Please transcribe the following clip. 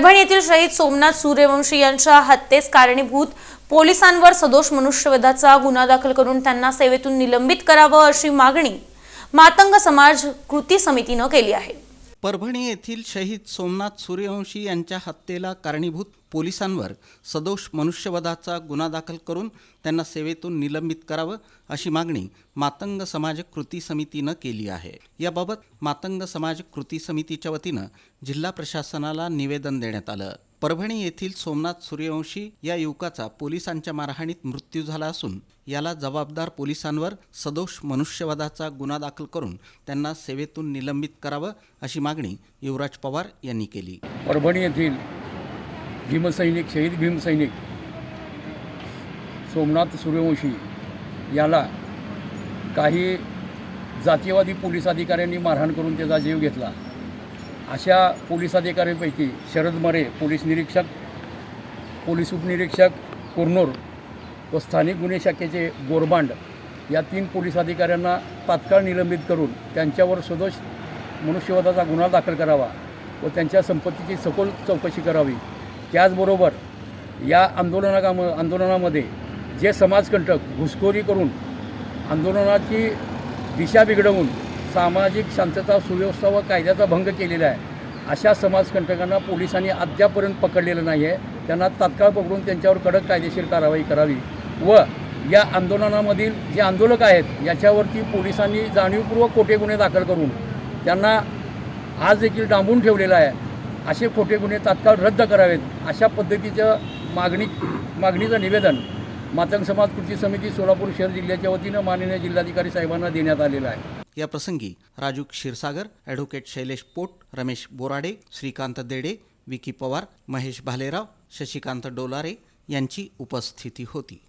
परभणी येथील शहीद सोमनाथ सूर्यवंशी यांच्या हत्येस कारणीभूत पोलिसांवर सदोष मनुष्यवधाचा गुन्हा दाखल करून त्यांना सेवेतून निलंबित करावं अशी मागणी मातंग समाज कृती समितीनं केली आहे. परभणी येथील शहीद सोमनाथ सूर्यवंशी यांच्या हत्येला कारणीभूत पोलिसांवर सदोष मनुष्यवधाचा गुन्हा दाखल करून त्यांना सेवेतून निलंबित करावं अशी मागणी मातंग समाज कृती समितीनं केली आहे. याबाबत मातंग समाज कृती समितीच्या वतीनं जिल्हा प्रशासनाला निवेदन देण्यात आलं. परभणी येथील सोमनाथ सूर्यवंशी या युवकाचा पोलिसांच्या मारहाणीत मृत्यू झाला असून याला जबाबदार पोलिसांवर सदोष मनुष्यवादाचा गुन्हा दाखल करून त्यांना सेवेतून निलंबित करावं अशी मागणी युवराज पवार यांनी केली. परभणी येथील भीमसैनिक शहीद भीमसैनिक सोमनाथ सूर्यवंशी याला काही जातीयवादी पोलीस अधिकाऱ्यांनी मारहाण करून त्याचा जीव घेतला. अशा पोलीस अधिकाऱ्यांपैकी शरद मरे पोलीस निरीक्षक पोलीस उपनिरीक्षक कुरनूर व स्थानिक गुन्हे शाखेचे गोरबांड या तीन पोलीस अधिकाऱ्यांना तात्काळ निलंबित करून त्यांच्यावर सदोष मनुष्यवधाचा गुन्हा दाखल करावा व त्यांच्या संपत्तीची सखोल चौकशी करावी. त्याचबरोबर या आंदोलनाकाम आंदोलनामध्ये जे समाजकंटक घुसखोरी करून आंदोलनाची दिशा बिघडवून सामाजिक शांतता सुव्यवस्था व कायद्याचा भंग केलेला आहे. अशा समाजकंटकांना पोलिसांनी अद्यापर्यंत पकडलेलं नाही आहे त्यांना तात्काळ पकडून त्यांच्यावर कडक कायदेशीर कारवाई करावी व या आंदोलनामधील जे आंदोलक आहेत याच्यावरती पोलिसांनी जाणीवपूर्वक खोटे गुन्हे दाखल करून त्यांना आज देखील डांबून ठेवलेलं आहे. असे खोटे गुन्हे तात्काळ रद्द करावेत अशा पद्धतीचं मागणी मागणीचं निवेदन मातंग समाज कृती समिती सोलापूर शहर जिल्ह्याच्या वतीनं माननीय जिल्हाधिकारी साहेबांना देण्यात आलेलं आहे. या प्रसंगी राजू क्षीरसागर ॲडव्होकेट शैलेश पोट रमेश बोराडे श्रीकांत देडे विकी पवार महेश भालेराव शशिकांत डोलारे यांची उपस्थिती होती.